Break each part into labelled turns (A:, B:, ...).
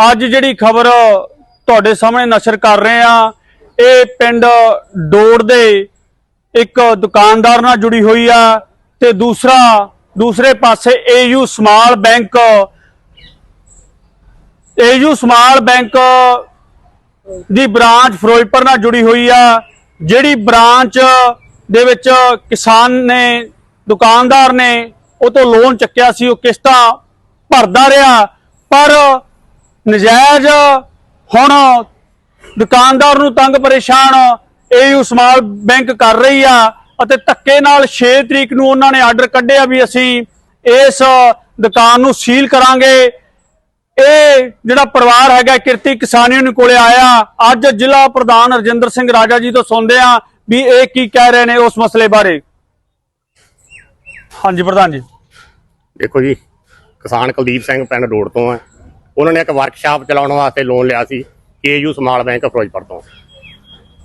A: ਅੱਜ ਜਿਹੜੀ ਖਬਰ ਤੁਹਾਡੇ ਸਾਹਮਣੇ ਨਸ਼ਰ ਕਰ ਰਹੇ ਆ ਇਹ ਪਿੰਡ ਡੋੜ ਦੇ ਇੱਕ ਦੁਕਾਨਦਾਰ ਨਾਲ ਜੁੜੀ ਹੋਈ ਆ ਤੇ ਦੂਸਰਾ, ਦੂਸਰੇ ਪਾਸੇ AU small bank AU small bank ਦੀ ਬ੍ਰਾਂਚ ਫਿਰੋਜ਼ਪੁਰ ਨਾਲ ਜੁੜੀ ਹੋਈ ਆ, ਜਿਹੜੀ ਬ੍ਰਾਂਚ ਦੇ ਵਿੱਚ ਕਿਸਾਨ ਨੇ, ਦੁਕਾਨਦਾਰ ਨੇ, ਉਹ ਤੋਂ ਲੋਨ ਚੱਕਿਆ ਸੀ, ਉਹ ਕਿਸ਼ਤਾਂ ਭਰਦਾ ਰਿਹਾ, ਪਰ ਨਜਾਇਜ਼ ਹੁਣ ਦੁਕਾਨਦਾਰ ਨੂੰ ਤੰਗ ਪਰੇਸ਼ਾਨ ਏਯੂ ਸਮਾਲ ਬੈਂਕ ਕਰ ਰਹੀ ਆ ਅਤੇ ਧੱਕੇ ਨਾਲ 6 ਤਰੀਕ ਨੂੰ ਉਹਨਾਂ ਨੇ ਆਰਡਰ ਕੱਢਿਆ ਵੀ ਅਸੀਂ ਇਸ ਦੁਕਾਨ ਨੂੰ ਸੀਲ ਕਰਾਂਗੇ। ਇਹ ਜਿਹੜਾ ਪਰਿਵਾਰ ਹੈਗਾ, ਕਿਰਤੀ ਕਿਸਾਨੀ ਯੂਨੀਅਨ ਕੋਲੇ ਆਇਆ। ਅੱਜ ਜ਼ਿਲ੍ਹਾ ਪ੍ਰਧਾਨ ਰਜਿੰਦਰ ਸਿੰਘ ਰਾਜਾ ਜੀ ਤੋਂ ਸੁਣਦੇ ਆ ਵੀ ਇਹ ਕੀ ਕਹਿ ਰਹੇ ਨੇ ਉਸ ਮਸਲੇ ਬਾਰੇ। ਹਾਂਜੀ, ਪ੍ਰਧਾਨ ਜੀ।
B: ਦੇਖੋ ਜੀ, ਕਿਸਾਨ ਕੁਲਦੀਪ ਸਿੰਘ ਪਿੰਡ ਰੋਡ ਤੋਂ ਹੈ। ਉਹਨਾਂ ਨੇ ਇੱਕ ਵਰਕਸ਼ਾਪ ਚਲਾਉਣ ਵਾਸਤੇ ਲੋਨ ਲਿਆ ਸੀ, ਕੇਯੂ ਸਮਾਲ ਬੈਂਕ ਫਿਰੋਜ਼ਪੁਰ ਤੋਂ।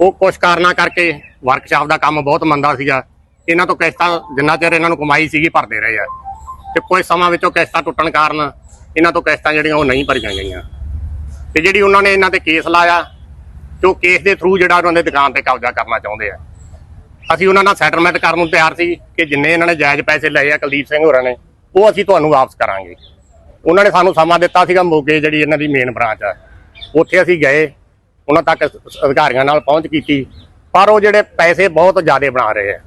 B: ਉਹ ਕੁਝ ਕਾਰਨਾਂ ਕਰਕੇ ਵਰਕਸ਼ਾਪ ਦਾ ਕੰਮ ਬਹੁਤ ਮੰਦਾ ਸੀਗਾ। ਇਹਨਾਂ ਤੋਂ ਕਿਸ਼ਤਾਂ ਜਿੰਨਾ ਚਿਰ ਇਹਨਾਂ ਨੂੰ ਕਮਾਈ ਸੀਗੀ, ਭਰਦੇ ਰਹੇ ਆ। ਤੇ ਕੁਝ ਸਮਾਂ ਵਿੱਚੋਂ ਕਿਸ਼ਤਾਂ ਟੁੱਟਣ ਕਾਰਨ ਇਹਨਾਂ ਤੋਂ ਕਿਸ਼ਤਾਂ ਜਿਹੜੀਆਂ ਉਹ ਨਹੀਂ ਭਰੀਆਂ ਗਈਆਂ। ਤੇ ਜਿਹੜੀ ਉਹਨਾਂ ਨੇ ਇਹਨਾਂ ਤੇ ਕੇਸ ਲਾਇਆ, ਤੇ ਉਹ ਕੇਸ ਦੇ ਥਰੂ ਜਿਹੜਾ ਉਹਨਾਂ ਦੇ ਦੁਕਾਨ ਤੇ ਕਬਜ਼ਾ ਕਰਨਾ ਚਾਹੁੰਦੇ ਆ। ਅਸੀਂ ਉਹਨਾਂ ਨਾਲ ਸੈਟਲਮੈਂਟ ਕਰਨ ਨੂੰ ਤਿਆਰ ਸੀ ਕਿ ਜਿੰਨੇ ਇਹਨਾਂ ਨੇ ਜਾਇਜ਼ ਪੈਸੇ ਲਏ ਆ ਕੁਲਦੀਪ ਸਿੰਘ ਹੋਰਾਂ ਨੇ, ਉਹ ਅਸੀਂ ਤੁਹਾਨੂੰ ਵਾਪਸ ਕਰਾਂਗੇ। ਉਹਨਾਂ ਨੇ ਸਾਨੂੰ ਸਮਾਂ ਦਿੱਤਾ ਸੀਗਾ ਮੋਗੇ ਜਿਹੜੀ ਇਹਨਾਂ ਦੀ ਮੇਨ ਬ੍ਰਾਂਚ ਆ। ਉੱਥੇ ਅਸੀਂ ਗਏ ਉਹਨਾਂ ਤੱਕ ਅਧਿਕਾਰੀਆਂ ਨਾਲ ਪਹੁੰਚ ਕੀਤੀ। ਪਰ ਉਹ ਜਿਹੜੇ ਪੈਸੇ ਬਹੁਤ ਜ਼ਿਆਦਾ ਬਣਾ ਰਹੇ ਆ।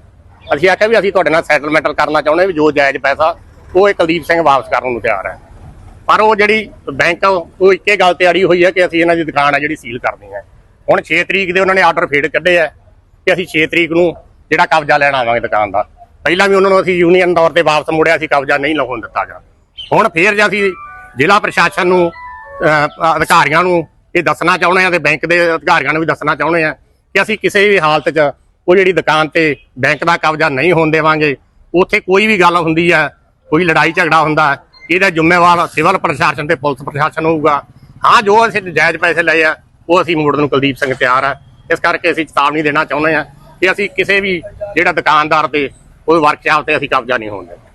B: ਅਸੀਂ ਆਖਿਆ ਵੀ ਅਸੀਂ ਤੁਹਾਡੇ ਨਾਲ ਸੈਟਲਮੈਂਟ ਕਰਨਾ ਚਾਹੁੰਦੇ ਵੀ ਜੋ ਜਾਇਜ਼ ਪੈਸਾ ਉਹ ਇਹ ਕੁਲਦੀਪ ਸਿੰਘ ਵਾਪਸ ਕਰਨ ਨੂੰ ਤਿਆਰ ਹੈ ਪਰ ਉਹ ਜਿਹੜੀ ਬੈਂਕ ਆ, ਉਹ ਇੱਕੇ ਗੱਲ ਤੇ ਅੜੀ ਹੋਈ ਹੈ ਕਿ ਅਸੀਂ ਇਹਨਾਂ ਦੀ ਦੁਕਾਨ ਆ ਜਿਹੜੀ ਸੀਲ ਕਰਨੀ ਹੈ ਹੁਣ 6 ਤਰੀਕ ਦੇ ਉਹਨਾਂ ਨੇ ਆਰਡਰ ਫੇਡ ਕੱਢੇ ਆ ਕਿ ਅਸੀਂ 6 ਤਰੀਕ ਨੂੰ ਜਿਹੜਾ ਕਬਜ਼ਾ ਲੈਣ ਆਵਾਂਗੇ ਦੁਕਾਨ ਦਾ। ਪਹਿਲਾਂ ਵੀ ਉਹਨਾਂ ਨੂੰ ਅਸੀਂ ਯੂਨੀਅਨ ਤੌਰ ਤੇ ਵਾਪਸ ਮੁੜਿਆ ਸੀ ਕਬਜ਼ਾ ਨਹੀਂ ਲਾਉਣ ਦਿੱਤਾ ਗਿਆ ਹੁਣ ਫੇਰ ਜੇ ਅਸੀਂ ਜ਼ਿਲ੍ਹਾ ਪ੍ਰਸ਼ਾਸਨ ਨੂੰ ਅਧਿਕਾਰੀਆਂ ਨੂੰ ਇਹ ਦੱਸਣਾ ਚਾਹੁੰਦੇ ਆ ਤੇ ਬੈਂਕ ਦੇ ਅਧਿਕਾਰੀਆਂ ਨੂੰ ਵੀ ਦੱਸਣਾ ਚਾਹੁੰਦੇ ਆ ਕਿ ਅਸੀਂ ਕਿਸੇ ਵੀ ਹਾਲਤ 'ਚ ਉਹ ਜਿਹੜੀ ਦੁਕਾਨ ਤੇ ਬੈਂਕ ਦਾ ਕਬਜ਼ਾ ਨਹੀਂ ਹੋਣ ਦੇਵਾਂਗੇ, ਉੱਥੇ ਕੋਈ ਵੀ ਗੱਲ ਹੁੰਦੀ ਆ ਕੋਈ ਲੜਾਈ ਝਗੜਾ ਹੁੰਦਾ ਇਹਦਾ ਜ਼ਿੰਮੇਵਾਰ ਸਿਵਲ ਪ੍ਰਸ਼ਾਸਨ ਤੇ ਪੁਲਿਸ ਪ੍ਰਸ਼ਾਸਨ ਹੋਊਗਾ। ਹਾਂ, ਜੋ ਅਸੀਂ ਜਾਇਜ਼ ਪੈਸੇ ਲਏ ਆ, ਉਹ ਅਸੀਂ ਮੋੜਨ ਨੂੰ ਕੁਲਦੀਪ ਸਿੰਘ ਤਿਆਰ ਆ। ਇਸ ਕਰਕੇ ਅਸੀਂ ਚੇਤਾਵਨੀ ਦੇਣਾ ਚਾਹੁੰਦੇ ਆ ਕਿ ਅਸੀਂ ਕਿਸੇ ਵੀ ਜਿਹੜਾ ਦੁਕਾਨਦਾਰ ਤੇ, ਉਹ ਵਰਕਸ਼ਾਪ ਤੇ ਅਸੀਂ ਕਬਜ਼ਾ ਨਹੀਂ ਹੋਣ ਦੇਣਾ।